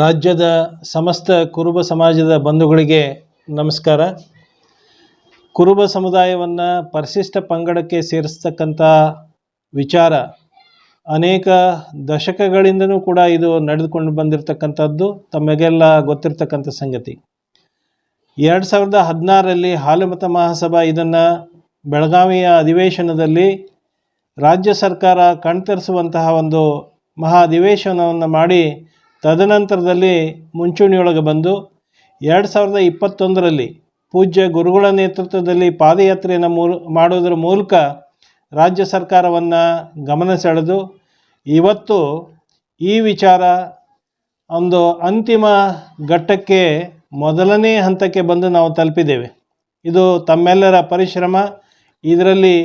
ರಾಜ್ಯದ ಸಮಸ್ತ ಕುರುಬ ಸಮಾಜದ ಬಂಧುಗಳಿಗೆ ನಮಸ್ಕಾರ. ಕುರುಬ ಸಮುದಾಯವನ್ನು ಪರಿಶಿಷ್ಟ ಪಂಗಡಕ್ಕೆ ಸೇರಿಸ್ತಕ್ಕಂಥ ವಿಚಾರ ಅನೇಕ ದಶಕಗಳಿಂದನೂ ಕೂಡ ಇದು ನಡೆದುಕೊಂಡು ಬಂದಿರತಕ್ಕಂಥದ್ದು ತಮಗೆಲ್ಲ ಗೊತ್ತಿರತಕ್ಕಂಥ ಸಂಗತಿ. ಎರಡು ಸಾವಿರದ ಹದಿನಾರರಲ್ಲಿ ಹಾಲುಮತ ಮಹಾಸಭಾ ಇದನ್ನು ಬೆಳಗಾವಿಯ ಅಧಿವೇಶನದಲ್ಲಿ ರಾಜ್ಯ ಸರ್ಕಾರ ಕಣ್ತರಿಸುವಂತಹ ಒಂದು ಮಹಾ ಅಧಿವೇಶನವನ್ನು ಮಾಡಿ ತದನಂತರದಲ್ಲಿ ಮುಂಚೂಣಿಯೊಳಗೆ ಬಂದು ಎರಡು ಸಾವಿರದ ಇಪ್ಪತ್ತೊಂದರಲ್ಲಿ ಪೂಜ್ಯ ಗುರುಗಳ ನೇತೃತ್ವದಲ್ಲಿ ಪಾದಯಾತ್ರೆಯನ್ನು ಮೂಲ ಮಾಡೋದರ ಮೂಲಕ ರಾಜ್ಯ ಸರ್ಕಾರವನ್ನು ಗಮನ ಸೆಳೆದು ಇವತ್ತು ಈ ವಿಚಾರ ಒಂದು ಅಂತಿಮ ಘಟ್ಟಕ್ಕೆ ಮೊದಲನೇ ಹಂತಕ್ಕೆ ಬಂದು ನಾವು ತಲುಪಿದ್ದೇವೆ. ಇದು ತಮ್ಮೆಲ್ಲರ ಪರಿಶ್ರಮ. ಇದರಲ್ಲಿ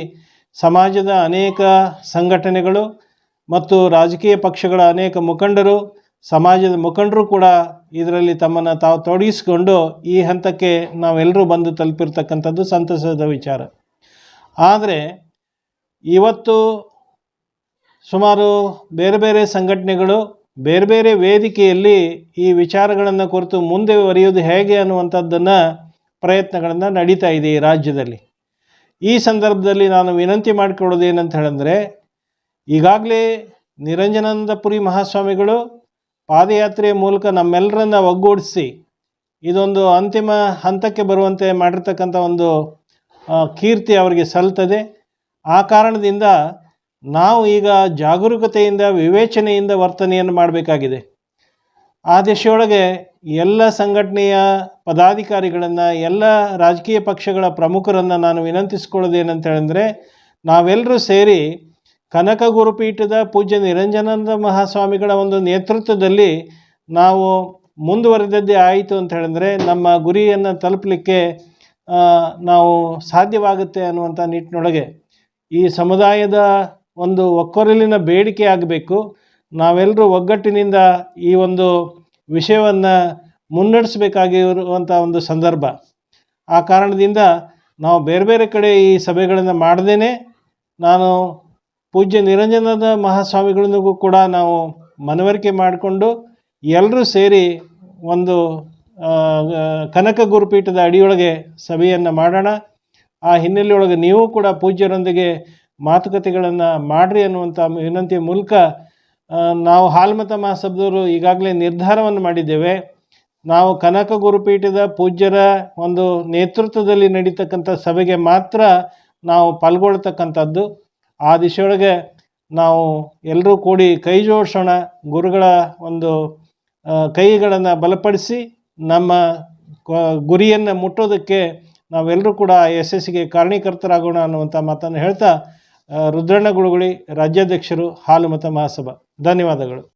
ಸಮಾಜದ ಅನೇಕ ಸಂಘಟನೆಗಳು ಮತ್ತು ರಾಜಕೀಯ ಪಕ್ಷಗಳ ಅನೇಕ ಮುಖಂಡರು ಸಮಾಜದ ಮುಖಂಡರು ಕೂಡ ಇದರಲ್ಲಿ ತಮ್ಮನ್ನು ತಾವು ತೊಡಗಿಸಿಕೊಂಡು ಈ ಹಂತಕ್ಕೆ ನಾವೆಲ್ಲರೂ ಬಂದು ತಲುಪಿರ್ತಕ್ಕಂಥದ್ದು ಸಂತಸದ ವಿಚಾರ. ಆದರೆ ಇವತ್ತು ಸುಮಾರು ಬೇರೆ ಬೇರೆ ಸಂಘಟನೆಗಳು, ಬೇರೆ ಬೇರೆ ವೇದಿಕೆಯಲ್ಲಿ ಈ ವಿಚಾರಗಳನ್ನು ಕುರಿತು ಮುಂದೆ ವರಿಯುವುದು ಹೇಗೆ ಅನ್ನುವಂಥದ್ದನ್ನು ಪ್ರಯತ್ನಗಳನ್ನು ನಡೀತಾ ಇದೆ ಈ ರಾಜ್ಯದಲ್ಲಿ. ಈ ಸಂದರ್ಭದಲ್ಲಿ ನಾನು ವಿನಂತಿ ಮಾಡಿಕೊಳ್ಳೋದು ಏನಂತ ಹೇಳಿದ್ರೆ, ಈಗಾಗಲೇ ನಿರಂಜನಂದಪುರಿ ಮಹಾಸ್ವಾಮಿಗಳು ಪಾದಯಾತ್ರೆಯ ಮೂಲಕ ನಮ್ಮೆಲ್ಲರನ್ನ ಒಗ್ಗೂಡಿಸಿ ಇದೊಂದು ಅಂತಿಮ ಹಂತಕ್ಕೆ ಬರುವಂತೆ ಮಾಡಿರ್ತಕ್ಕಂಥ ಒಂದು ಕೀರ್ತಿ ಅವರಿಗೆ ಸಲ್ತದೆ ಆ ಕಾರಣದಿಂದ ನಾವು ಈಗ ಜಾಗರೂಕತೆಯಿಂದ, ವಿವೇಚನೆಯಿಂದ ವರ್ತನೆಯನ್ನು ಮಾಡಬೇಕಾಗಿದೆ. ಆ ದಿಶೆಯೊಳಗೆ ಎಲ್ಲ ಸಂಘಟನೆಯ ಪದಾಧಿಕಾರಿಗಳನ್ನು, ಎಲ್ಲ ರಾಜಕೀಯ ಪಕ್ಷಗಳ ಪ್ರಮುಖರನ್ನು ನಾನು ವಿನಂತಿಸ್ಕೊಳ್ಳೋದು ಏನಂತ ಹೇಳಿದ್ರೆ ನಾವೆಲ್ಲರೂ ಸೇರಿ ಕನಕ ಗುರುಪೀಠದ ಪೂಜ್ಯ ನಿರಂಜನಾನಂದ ಮಹಾಸ್ವಾಮಿಗಳ ಒಂದು ನೇತೃತ್ವದಲ್ಲಿ ನಾವು ಮುಂದುವರೆದದ್ದೇ ಆಯಿತು ಅಂತ ಹೇಳಿದ್ರೆ ನಮ್ಮ ಗುರಿಯನ್ನು ತಲುಪಲಿಕ್ಕೆ ನಾವು ಸಾಧ್ಯವಾಗುತ್ತೆ ಅನ್ನುವಂಥ ನಿಟ್ಟಿನೊಳಗೆ ಈ ಸಮುದಾಯದ ಒಂದು ಒಕ್ಕೊರಲಿನ ಬೇಡಿಕೆ ಆಗಬೇಕು. ನಾವೆಲ್ಲರೂ ಒಗ್ಗಟ್ಟಿನಿಂದ ಈ ಒಂದು ವಿಷಯವನ್ನು ಮುನ್ನಡೆಸಬೇಕಾಗಿರುವಂಥ ಒಂದು ಸಂದರ್ಭ. ಆ ಕಾರಣದಿಂದ ನಾವು ಬೇರೆ ಬೇರೆ ಕಡೆ ಈ ಸಭೆಗಳನ್ನು ಮಾಡದೇನೆ. ನಾನು ಪೂಜ್ಯ ನಿರಂಜನದ ಮಹಾಸ್ವಾಮಿಗಳಿಗೂ ಕೂಡ ನಾವು ಮನವರಿಕೆ ಮಾಡಿಕೊಂಡು ಎಲ್ಲರೂ ಸೇರಿ ಒಂದು ಕನಕ ಗುರುಪೀಠದ ಅಡಿಯೊಳಗೆ ಸಭೆಯನ್ನು ಮಾಡೋಣ. ಆ ಹಿನ್ನೆಲೆಯೊಳಗೆ ನೀವು ಕೂಡ ಪೂಜ್ಯರೊಂದಿಗೆ ಮಾತುಕತೆಗಳನ್ನು ಮಾಡಿರಿ ಅನ್ನುವಂಥ ವಿನಂತಿಯ ಮೂಲಕ ನಾವು ಹಾಲ್ಮತ ಮಹಾಸಭದವರು ಈಗಾಗಲೇ ನಿರ್ಧಾರವನ್ನು ಮಾಡಿದ್ದೇವೆ. ನಾವು ಕನಕ ಗುರುಪೀಠದ ಪೂಜ್ಯರ ಒಂದು ನೇತೃತ್ವದಲ್ಲಿ ನಡೀತಕ್ಕಂಥ ಸಭೆಗೆ ಮಾತ್ರ ನಾವು ಪಾಲ್ಗೊಳ್ತಕ್ಕಂಥದ್ದು ಆ ದಿಶೆಯೊಳಗೆ ನಾವು ಎಲ್ಲರೂ ಕೂಡಿ ಕೈ ಜೋಡಿಸೋಣ. ಗುರುಗಳ ಒಂದು ಕೈಗಳನ್ನು ಬಲಪಡಿಸಿ ನಮ್ಮ ಗುರಿಯನ್ನು ಮುಟ್ಟೋದಕ್ಕೆ ನಾವೆಲ್ಲರೂ ಕೂಡ ಆ ಯಶಸ್ಸಿಗೆ ಕಾರಣೀಕರ್ತರಾಗೋಣ ಅನ್ನುವಂಥ ಮಾತನ್ನು ಹೇಳ್ತಾ ರುದ್ರಣ್ಣ ಗುಳುಗುಳಿ ರಾಜ್ಯಾಧ್ಯಕ್ಷರು ಹಾಲುಮತ ಮಹಾಸಭಾ. ಧನ್ಯವಾದಗಳು.